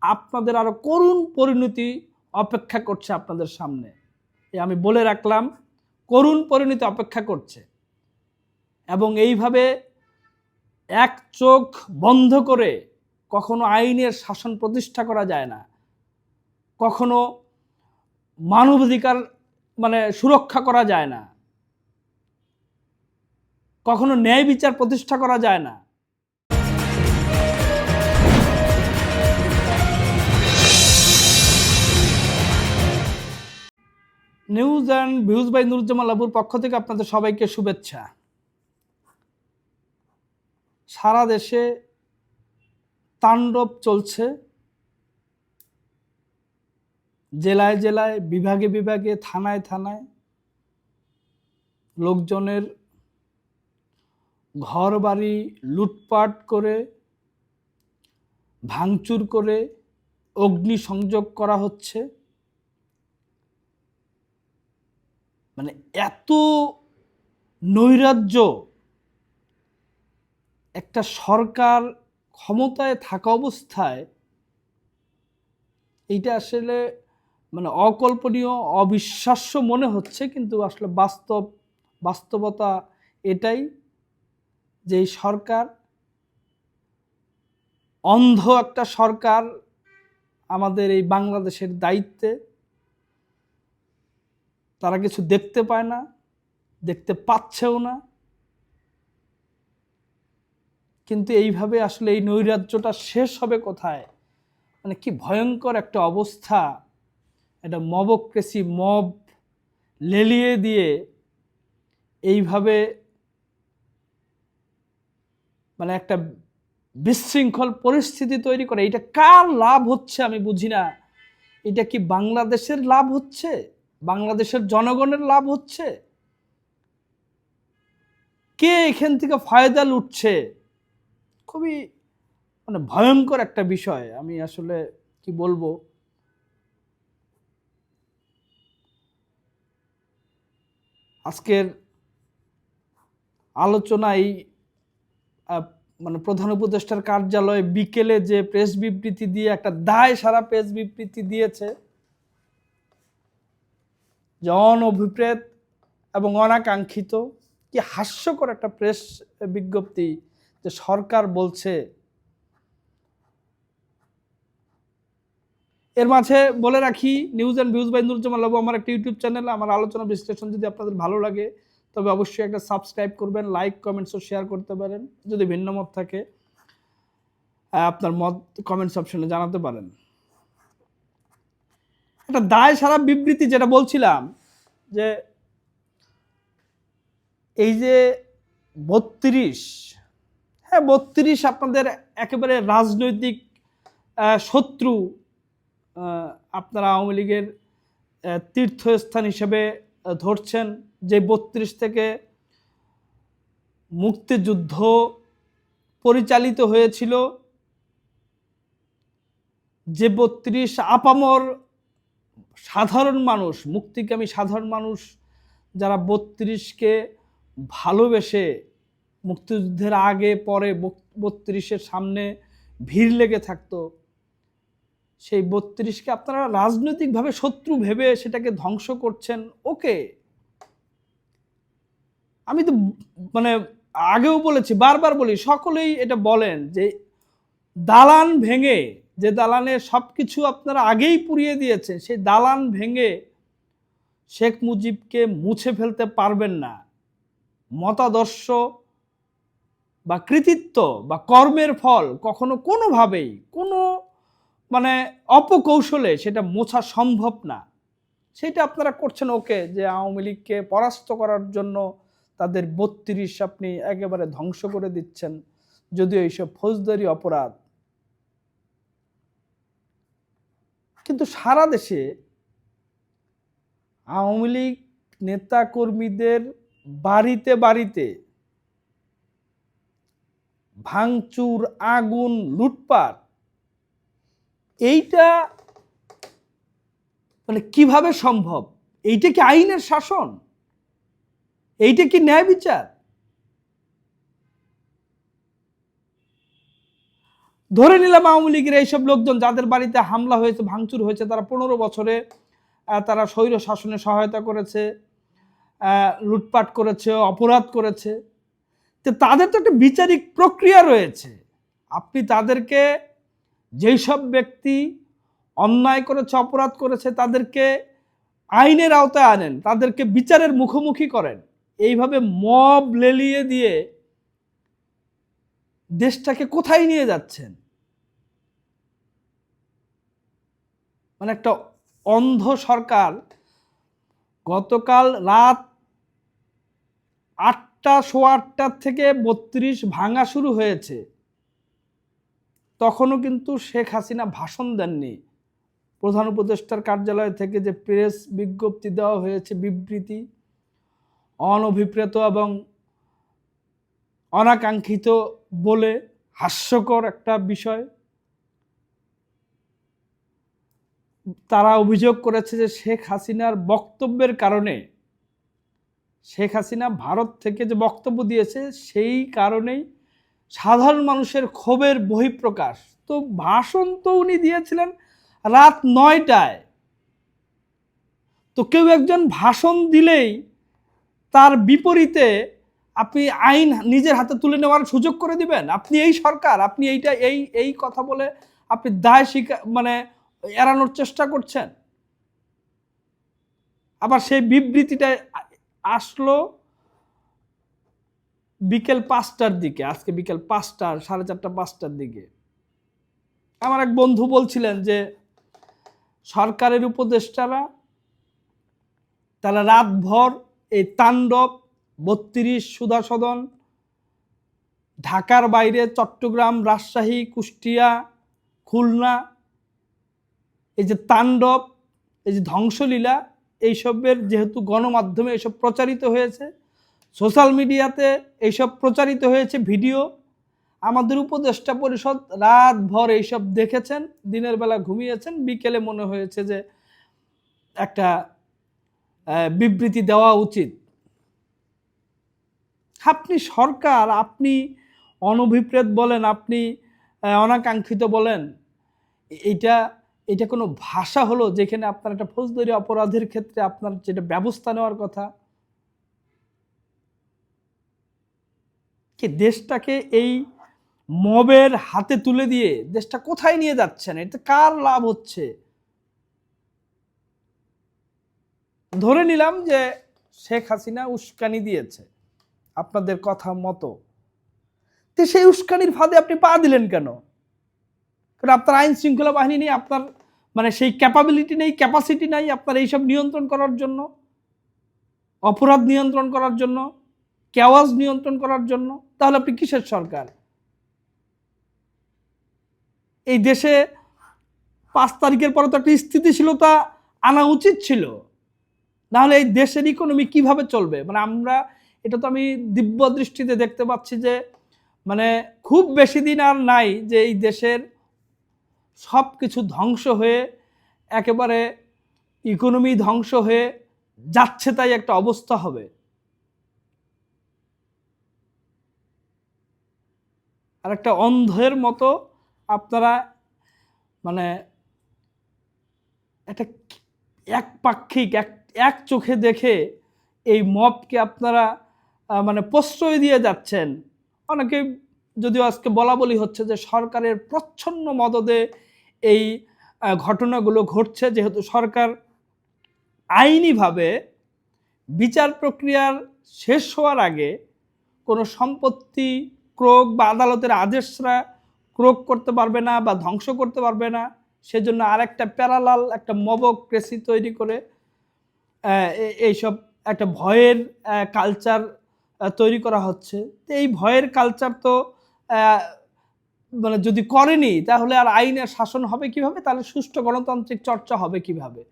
আপনাদের আরও করুণ পরিণতি অপেক্ষা করছে আপনাদের সামনে। এ আমি বলে রাখলাম, করুণ পরিণতি অপেক্ষা করছে। এবং এইভাবে এক চোখ বন্ধ করে কখনো আইনের শাসন প্রতিষ্ঠা করা যায় না। কখনো মানবাধিকার মানে সুরক্ষা করা যায় না। কখনো ন্যায় বিচার প্রতিষ্ঠা করা যায় না। News and views by Nuruzzaman লাবুর পক্ষ থেকে আপনাদের সবাইকে শুভেচ্ছা। সারা দেশে তাণ্ডব চলছে। জেলায় জেলায়, বিভাগে বিভাগে, থানায় থানায় লোকজনের ঘর বাড়ি লুটপাট করে, ভাঙচুর করে অগ্নি সংযোগ করা হচ্ছে। মানে এত নৈরাজ্য একটা সরকার ক্ষমতায় থাকা অবস্থায়, এইটা আসলে মানে অকল্পনীয়, অবিশ্বাস্য মনে হচ্ছে, কিন্তু আসলে বাস্তব, বাস্তবতা এটাই যে এই সরকার, অন্ধ একটা সরকার আমাদের এই বাংলাদেশের দায়িত্বে তারা কিছু দেখতে পায় না, দেখতে পাচ্ছেও না। কিন্তু এইভাবে আসলে এই নৈরাজ্যটা শেষ হবে কোথায়? মানে কি ভয়ঙ্কর একটা অবস্থা। এটা মবক্রেসি মব লেলিয়ে দিয়ে এইভাবে মানে একটা বিশৃঙ্খল পরিস্থিতি তৈরি করে। এটা কার লাভ হচ্ছে আমি বুঝি না। এটা কি বাংলাদেশের লাভ হচ্ছে? বাংলাদেশের জনগণের লাভ হচ্ছে? কে এখান থেকে ফায়দা লুটছে? খুবই মানে ভয়ঙ্কর একটা বিষয়। আমি আসলে কি বলব? আজকের আলোচনায় মানে প্রধান উপদেষ্টার কার্যালয়ে বিকেলে যে প্রেস বিবৃতি দিয়ে একটা দায় সারা প্রেস বিবৃতি দিয়েছে যে অনভিপ্রেত এবং অনাকাঙ্ক্ষিত। কি হাস্যকর একটা প্রেস বিজ্ঞপ্তি যে সরকার বলছে। এর মাঝে বলে রাখি news and views by Nuruzzaman Labu আমার একটা ইউটিউব চ্যানেল আমার আলোচনা বিশ্লেষণ যদি আপনাদের ভালো লাগে, তবে অবশ্যই একটা সাবস্ক্রাইব করবেন লাইক কমেন্টস ও শেয়ার করতে পারেন, যদি ভিন্ন মত থাকে আপনার মত কমেন্টস অপশনে জানাতে পারেন। একটা দায় সারা বিবৃতি যেটা বলছিলাম যে এই যে বত্রিশ হ্যাঁ বত্রিশ আপনাদের একেবারে রাজনৈতিক শত্রু আপনারা আওয়ামী লীগের তীর্থস্থান হিসেবে ধরছেন যে বত্রিশ থেকে মুক্তিযুদ্ধ পরিচালিত হয়েছিল। যে বত্রিশ আপামর সাধারণ মানুষ, মুক্তিকামী সাধারণ মানুষ যারা বত্রিশকে ভালোবেসে মুক্তিযুদ্ধের আগে, পরে বত্রিশের সামনে ভিড় লেগে থাকতো, সেই বত্রিশকে আপনারা রাজনৈতিকভাবে শত্রু ভেবে সেটাকে ধ্বংস করছেন, ওকে? আমি তো মানে আগেও বলেছি, বারবার বলি, সকলেই এটা বলেন যে দালান ভেঙে যে দালানে সব কিছু আপনারা আগেই পুড়িয়ে দিয়েছে সেই দালান ভেঙে শেখ মুজিবকে মুছে ফেলতে পারবেন না। মতাদর্শ বা কৃতিত্ব বা কর্মের ফল কখনো কোনোভাবেই, কোনো মানে অপকৌশলে সেটা মোছা সম্ভব না। সেটা আপনারা করছেন ওকে, যে আওয়ামী লীগকে পরাস্ত করার জন্য তাদের বত্রিশ আপনি একেবারে ধ্বংস করে দিচ্ছেন। যদিও এইসব ফৌজদারি অপরাধ কিন্তু সারা দেশে আওয়ামী লীগ নেতা কর্মীদের বাড়িতে বাড়িতে ভাঙচুর, আগুন, লুটপাট, এইটা মানে কীভাবে সম্ভব? এইটা কি আইনের শাসন? এইটা কি ন্যায় বিচার? ধরে নিলাম আওয়ামী লীগের এইসব লোকজন যাদের বাড়িতে হামলা হয়েছে, ভাঙচুর হয়েছে, তারা পনেরো বছরে তারা স্বৈর শাসনে সহায়তা করেছে লুটপাট করেছে, অপরাধ করেছে। তো তাদের তো একটা বিচারিক প্রক্রিয়া রয়েছে। আপনি তাদেরকে যেই সব ব্যক্তি অন্যায় করেছে, অপরাধ করেছে, তাদেরকে আইনের আওতায় আনেন, তাদেরকে বিচারের মুখোমুখি করেন, এইভাবে মব লেলিয়ে দিয়ে দেশটাকে কোথায় নিয়ে যাচ্ছেন? মানে একটা অন্ধ সরকার গতকাল রাত আটটা, সোয়া আটটার থেকে বত্রিশ ভাঙা শুরু হয়েছে। তখনও কিন্তু শেখ হাসিনা ভাষণ দেননি। প্রধান উপদেষ্টার কার্যালয় থেকে যে প্রেস বিজ্ঞপ্তি দেওয়া হয়েছে বিবৃতি, অনভিপ্রেত এবং অনাকাঙ্ক্ষিত বলে হাস্যকর একটা বিষয়। তারা অভিযোগ করেছে যে শেখ হাসিনার বক্তব্যের কারণে, শেখ হাসিনা ভারত থেকে যে বক্তব্য দিয়েছে সেই কারণেই সাধারণ মানুষের ক্ষোভের বহিঃপ্রকাশ। তো ভাষণ তো উনি দিয়েছিলেন রাত নয়টায়। তো কেউ একজন ভাষণ দিলেই তার বিপরীতে আপনি আইন নিজের হাতে তুলে নেওয়ার সুযোগ করে দিবেন। আপনি এই সরকার, আপনি এইটা, এই এই কথা বলে আপনি দায় স্বীকার মানে এড়ানোর চেষ্টা করছেন। আবার সেই বিবৃতিটা আসলো বিকেল পাঁচটার দিকে, আজকে বিকেল পাঁচটার সাড়ে চারটা পাঁচটার দিকে। আমার এক বন্ধু বলছিলেন যে সরকারের উপদেষ্টারা, তারা রাতভর এই তাণ্ডব বত্রিশ সুধা সদন, ঢাকার বাইরে চট্টগ্রাম, রাজশাহী, কুষ্টিয়া, খুলনা, এই যে তাণ্ডব, এই যে ধ্বংসলীলা, এইসবের যেহেতু গণমাধ্যমে এসব প্রচারিত হয়েছে, সোশ্যাল মিডিয়াতে এইসব প্রচারিত হয়েছে, ভিডিও, আমাদের উপদেষ্টা পরিষদ রাতভর এইসব দেখেছেন, দিনের বেলা ঘুমিয়েছেন, বিকেলে মনে হয়েছে যে একটা বিবৃতি দেওয়া উচিত। আপনি সরকার, আপনি অনভিপ্রেত বলেন, আপনি অনাকাঙ্ক্ষিত বলেন এটা এটা কোনো ভাষা হলো যেখানে আপনার একটা ফৌজদারি অপরাধের ক্ষেত্রে আপনার যেটা ব্যবস্থা নেওয়ার কথা? কি দেশটাকে এই মবের হাতে তুলে দিয়ে দেশটা কোথায় নিয়ে যাচ্ছেন? এটা কার লাভ হচ্ছে? ধরে নিলাম যে শেখ হাসিনা উস্কানি দিয়েছে। আপনাদের কথা মতো। তো সেই উস্কানির ফাঁদে আপনি পা দিলেন কেন? কারণ আপনার আইন শৃঙ্খলা বাহিনী নেই, আপনার মানে সেই ক্যাপাবিলিটি নেই ক্যাপাসিটি নাই আপনার এইসব নিয়ন্ত্রণ করার জন্য, অপরাধ নিয়ন্ত্রণ করার জন্য, কেওয়াজ নিয়ন্ত্রণ করার জন্য, তাহলে আপনি কিসের সরকার? এই দেশে পাঁচ তারিখের পরে তো একটা স্থিতিশীলতা আনা উচিত ছিল। নাহলে এই দেশের ইকোনমি কীভাবে চলবে? মানে আমরা এটা তো আমি দিব্য দৃষ্টিতে দেখতে পাচ্ছি যে মানে খুব বেশি দিন আর নাই যে এই দেশের সব কিছু ধ্বংস হয়ে একেবারে ইকোনমি ধ্বংস হয়ে যাচ্ছে তাই একটা অবস্থা হবে। আর একটা অন্ধের মতো আপনারা মানে একটা একপাক্ষিক এক এক চোখে দেখে এই মপকে আপনারা মানে প্রশ্রয় দিয়ে যাচ্ছেন। অনেকে যদিও আজকে বলা বলি হচ্ছে যে সরকারের প্রচ্ছন্ন মদদে এই ঘটনাগুলো ঘটছে, যেহেতু সরকার আইনিভাবে বিচার প্রক্রিয়ার শেষ হওয়ার আগে কোনো সম্পত্তি ক্রোক বা আদালতের আদেশরা ক্রোক করতে পারবে না বা ধ্বংস করতে পারবে না, সেজন্য আরেকটা প্যারালাল, একটা মবক্রেসি তৈরি করে এইসব একটা ভয়ের কালচার তৈরি করা হচ্ছে। এই ভয়ের কালচার তো মানে যদি করেনি, তাহলে আর আইনের শাসন হবে কীভাবে? তাহলে সুষ্ঠু গণতান্ত্রিক চর্চা হবে কীভাবে?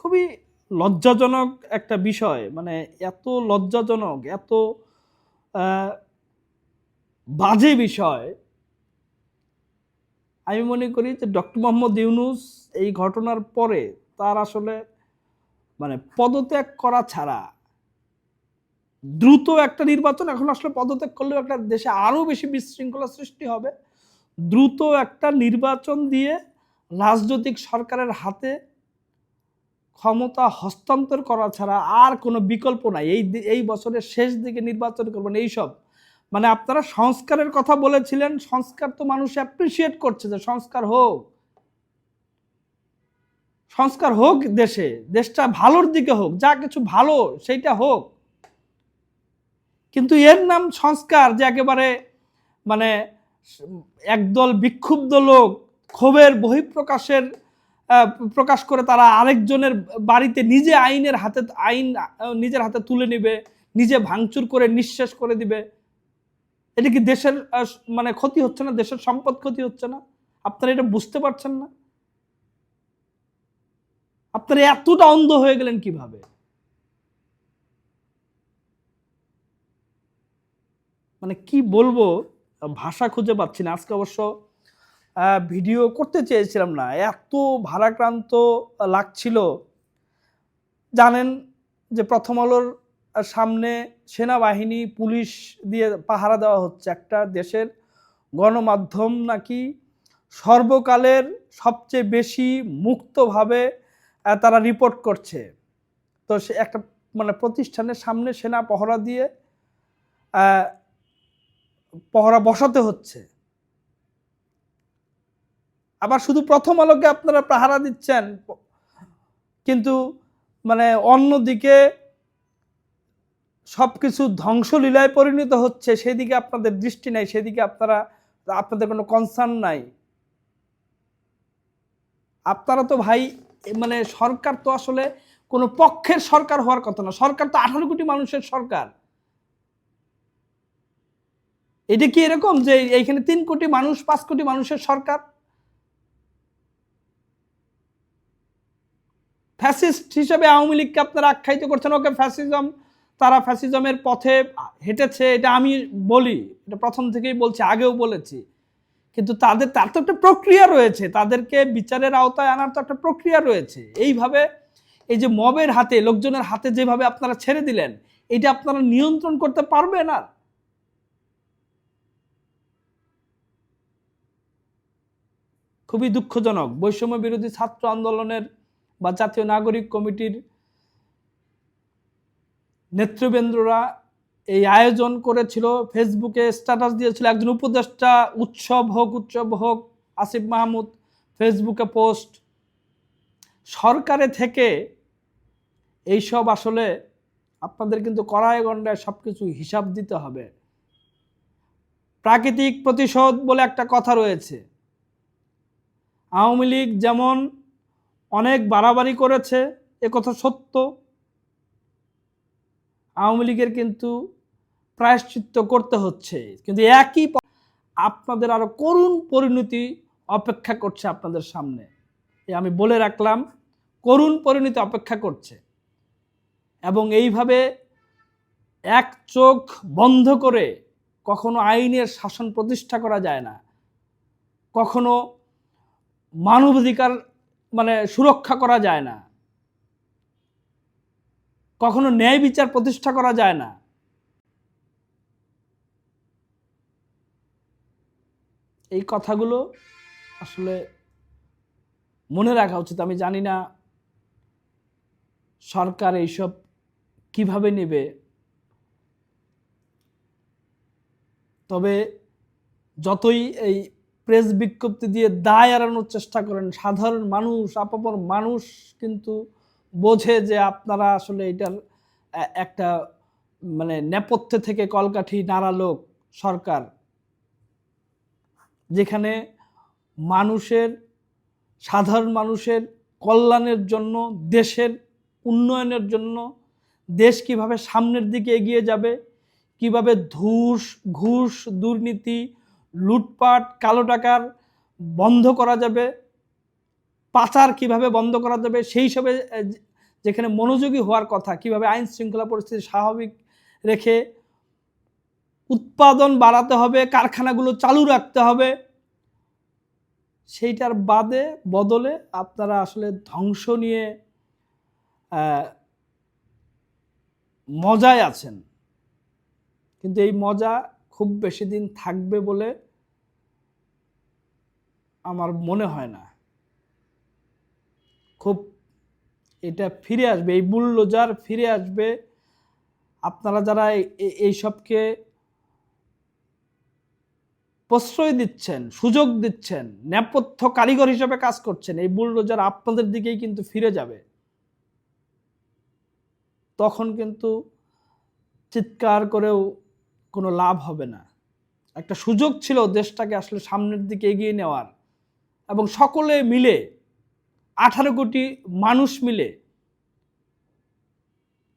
খুবই লজ্জাজনক একটা বিষয় মানে এত লজ্জাজনক, এত বাজে বিষয়। আমি মনে করি যে ডক্টর মোহাম্মদ ইউনুস এই ঘটনার পরে তার আসলে মানে পদত্যাগ করা ছাড়া দ্রুত একটা নির্বাচন, এখন আসলে পদত্যাগ করলেও একটা দেশে আরও বেশি বিশৃঙ্খলা সৃষ্টি হবে। দ্রুত একটা নির্বাচন দিয়ে রাজনৈতিক সরকারের হাতে ক্ষমতা হস্তান্তর করা ছাড়া আর কোনো বিকল্প নাই। এই এই বছরের শেষ দিকে নির্বাচন করবেন এইসব। মানে আপনারা সংস্কারের কথা বলেছিলেন, সংস্কার তো মানুষ অ্যাপ্রিসিয়েট করছে যে সংস্কার হোক। সংস্কার হোক দেশে, দেশটা ভালোর দিকে হোক, যা কিছু ভালো, সেইটা হোক। কিন্তু এর নাম সংস্কার যে একেবারে মানে একদল বিক্ষুব্ধ লোক ক্ষোভের বহিঃপ্রকাশের প্রকাশ করে তারা আরেকজনের বাড়িতে নিজে আইনের হাতে, আইন নিজের হাতে তুলে নিবে, নিজে ভাঙচুর করে নিঃশেষ করে দিবে। এটা কি দেশের মানে ক্ষতি হচ্ছে না? দেশের সম্পদ ক্ষতি হচ্ছে না? আপনারা এটা বুঝতে পারছেন না? আপনারা এতটা অন্ধ হয়ে গেলেন কীভাবে? মানে কি বলব, ভাষা খুঁজে পাচ্ছি না। আজকে অবশ্য ভিডিও করতে চেয়েছিলাম না। এত ভারাক্রান্ত লাগছিল। জানেন যে প্রথম আলোর সামনে সেনাবাহিনী, পুলিশ দিয়ে পাহারা দেওয়া হচ্ছে একটা দেশের গণমাধ্যম নাকি সর্বকালের সবচেয়ে বেশি মুক্তভাবে তারা রিপোর্ট করছে। তো সে একটা মানে প্রতিষ্ঠানের সামনে সেনা পহরা দিয়ে পহরা বসাতে হচ্ছে। আবার শুধু প্রথম আলোকে আপনারা পাহারা দিচ্ছেন, কিন্তু মানে অন্যদিকে সব কিছু ধ্বংসলীলায় পরিণত হচ্ছে, সেদিকে আপনাদের দৃষ্টি নাই, সেদিকে আপনারা, আপনাদের কোনো কনসার্ন নাই। আপনারা তো ভাই মানে সরকার তো আসলে কোনো পক্ষের সরকার হওয়ার কথা না। সরকার তো আঠারো কোটি মানুষের সরকার। এটা কি এরকম যে এইখানে তিন কোটি মানুষ, পাঁচ কোটি মানুষের সরকার? ফ্যাসিস্ট হিসেবে আওয়ামী লীগকে আপনারা আখ্যায়িত করছেন, ওকে ফ্যাসিজম তারা ফ্যাসিজমের পথে হেঁটেছে, এটা আমি বলি, এটা প্রথম থেকেই বলছি, আগেও বলেছি। কিন্তু তাদের, তার তো একটা প্রক্রিয়া রয়েছে, তাদেরকে বিচারের আওতায় আনার তো একটা প্রক্রিয়া রয়েছে। এইভাবে এই যে মবের হাতে, লোকজনের হাতে যেভাবে আপনারা ছেড়ে দিলেন, এটা আপনারা নিয়ন্ত্রণ করতে পারবেন আর? খুবই দুঃখজনক। বৈষম্য বিরোধী ছাত্র আন্দোলনের বা জাতীয় নাগরিক কমিটির নেতৃবৃন্দরা এই আয়োজন করেছিল। ফেসবুকে স্ট্যাটাস দিয়েছিল, একজন উপদেষ্টা উৎসব হোক উৎসব হোক, আসিফ মাহমুদ ফেসবুকে পোস্ট। সরকারে থেকে এইসব আসলে আপনাদের কিন্তু কড়ায় গণ্ডায় সব কিছু হিসাব দিতে হবে। প্রাকৃতিক প্রতিশোধ বলে একটা কথা রয়েছে। আওয়ামী লীগ যেমন অনেক বাড়াবাড়ি করেছে কথা সত্য। আওয়ামী লীগের কিন্তু প্রায়শ্চিত্ত করতে হচ্ছে। কিন্তু একই আপনাদের আরও করুণ পরিণতি অপেক্ষা করছে আপনাদের সামনে। এ আমি বলে রাখলাম, করুণ পরিণতি অপেক্ষা করছে। এবং এইভাবে এক চোখ বন্ধ করে কখনো আইনের শাসন প্রতিষ্ঠা করা যায় না। কখনো মানবাধিকার মানে সুরক্ষা করা যায় না। কখনো ন্যায় বিচার প্রতিষ্ঠা করা যায় না। এই কথাগুলো আসলে মনে রাখা উচিত। আমি জানি না সরকার এইসব কীভাবে নেবে। তবে যতই এই প্রেস বিজ্ঞপ্তি দিয়ে দায় এড়ানোর চেষ্টা করেন। সাধারণ মানুষ, আপামর মানুষ কিন্তু বোঝে যে আপনারা আসলে এটার একটা মানে নেপথ্যে থেকে কলকাঠি নাড়া লোক সরকার। যেখানে মানুষের, সাধারণ মানুষের কল্যাণের জন্য, দেশের উন্নয়নের জন্য দেশ কীভাবে সামনের দিকে এগিয়ে যাবে, কীভাবে ধূস, ঘুষ, দুর্নীতি লুটপাট, কালো টাকার বন্ধ করা যাবে, পাচার কীভাবে বন্ধ করা যাবে, সেই হিসাবে যেখানে মনোযোগী হওয়ার কথা, কীভাবে আইন শৃঙ্খলা পরিস্থিতি স্বাভাবিক রেখে উৎপাদন বাড়াতে হবে, কারখানাগুলো চালু রাখতে হবে, সেইটার বাদে, বদলে আপনারা আসলে ধ্বংস নিয়ে মজায় আছেন। কিন্তু এই মজা খুব বেশি দিন থাকবে বলে আমার মনে হয় না। খুব এটা ফিরে আসবে, এই বুলডোজার ফিরে আসবে। আপনারা যারা এই- এইসবকে প্রশ্রয় দিচ্ছেন, সুযোগ দিচ্ছেন, নেপথ্য কারিগর হিসেবে কাজ করছেন, এই বুলডোজার আপনাদের দিকেই কিন্তু ফিরে যাবে। তখন কিন্তু চিৎকার করেও কোনো লাভ হবে না। একটা সুযোগ ছিল দেশটাকে আসলে সামনের দিকে এগিয়ে নেওয়ার। এবং সকলে মিলে, আঠারো কোটি মানুষ মিলে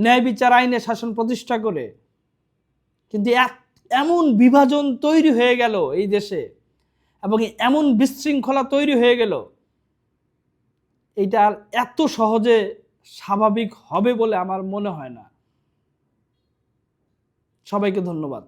ন্যায় বিচার আইনে শাসন প্রতিষ্ঠা করে, কিন্তু এক- এমন বিভাজন তৈরি হয়ে গেল এই দেশে এবং এমন বিশৃঙ্খলা তৈরি হয়ে গেল এটা এত সহজে স্বাভাবিক হবে বলে আমার মনে হয় না। সবাইকে ধন্যবাদ।